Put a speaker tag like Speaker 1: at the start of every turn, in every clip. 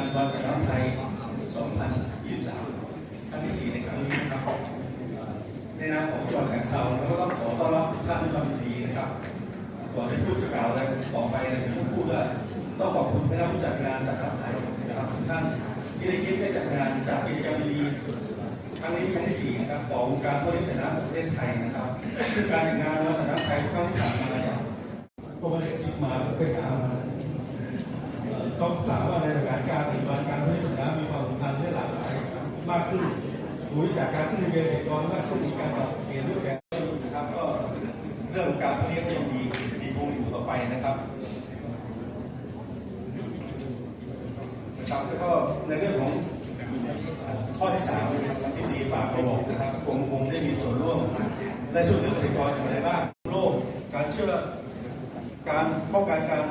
Speaker 1: านวันสน้ำไทย 2023ครั้งที่ 4 ในครั้งนี้นะครับในนามของจังหวัดแห่งเซาเราก็ต้องขอต้อนรับทุกท่านด้วยความดีนะครับก่อนที่พูดจะกล่าวอะไรต่อไปในที่พูดว่าต้องขอบคุณคณะผู้จัดงานสัตว์น้ำไทยนะครับทุกท่านที่ได้คิดได้จัดงานจากกิจกรรมดีครั้งนี้ครั้งที่สี่นะครับขององค์การบริหารสนามประเทศไทยนะครับซึ่งการจัดงานวันสนามไทยครั้งที่ผ่านมาเนี่ยก็ไม่ได้คิดมาก็ไปหามาเอ่อก็ถามว่าในสถาน มากขึ้นรู้จากการขึ้นทะเบียนเกษตรกรมากขึ้นมีการปรับเปลี่ยนรูปแบบนะครับ ก็เรื่องการเลี้ยงก็ยังดีมีคงอยู่ต่อไปนะครับนะครับแล้วก็ในเรื่องของข้อที่สามนะครับที่ดีฝากไปบอกนะครับคงคงได้มีส่วนร่วมในส่วนเรื่องเกษตรกรอย่างไรบ้างโรคการเชื่อการป้องกันการ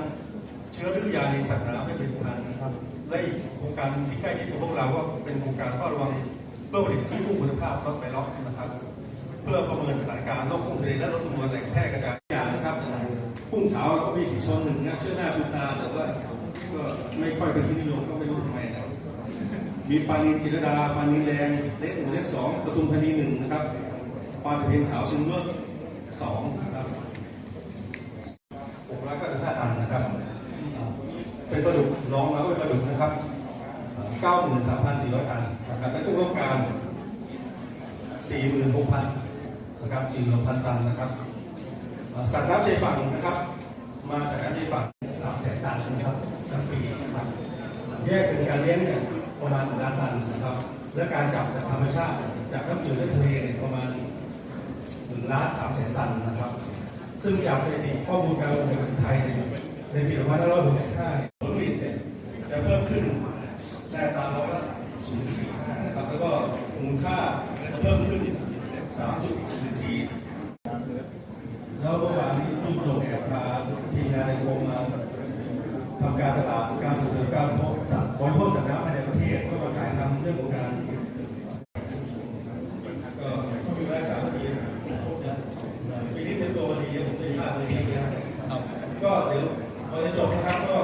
Speaker 1: เชื้อดื้อยาในสัตว์น้ำไม่เป็นพันนะครับและอีกโครงการที่ใกล้ชิดกับพวกเราก็เป็นโครงการเฝ้าระวังเพื่อผลิตที่กุ้งคุณภาพซอฟต์ไวล็อกนะครับ เพื่อประเมินสถานการณ์โรคกุ้งทะเลและลดจำนวนแหล่งแพร่กระจายอย่างนะครับกุ้งขาวก็มีสีชนหนึ่งนะเชื่อหน้าชูตาแต่ว่าก็ไม่ค่อยเป็นที่นิยมก็ไม่รู้ทำไมนะครับมีปลานินจิรดาปลานินแดงเล็กหนึ่งเล็กสองปทุมธานีหนึ่งนะครับปลาตะเพียนขาวซิงเวอร์สองนะครับหกร้อยเก้าสิบห้าตันนะครับ เป็นปลาดุกน้องแล้วก็เป็นปลาดุกนะครับเก้าหมื่นสามพันสี่ร้อยตันนะครับและกุ้งต้องการสี่หมื่นะครับสี่หมื่นพันตันนะครับสัตว์น้ำชายฝั่งนะครับ มาจากน้ำชายฝั่งสามแสนตันนะครับทั้งปีนะครับแยกเป็นการเลี้ยงเนี่ยประมาณหนึ่งล้านตันนะครับ และการจับจากธรรมชาติ จากน้ำจืดและทะเลเนี่ยประมาณหนึ่งล้านสามแสนตันนะครับ ซึ่งจากสถิติข้อมูลการลงทุนไทยในปี2565เนี่ยผลผลิตเนี่ยจะเพิ่มขึ้นได้ตามร้อยละ 0.45นะครับแล้วก็มูลค่าเพิ่มขึ้น3.14แล้วเมื่อวานนี้ที่จบกับทางทีมงานในกรมมาทำการตลาดการส่งเสริมการบริโภคสัตว์บริโภคสัตว์น้ำภายในประเทศก็มาถ่ายทำเรื่องของการก็เดี๋ยวพอจะจบนะครับก็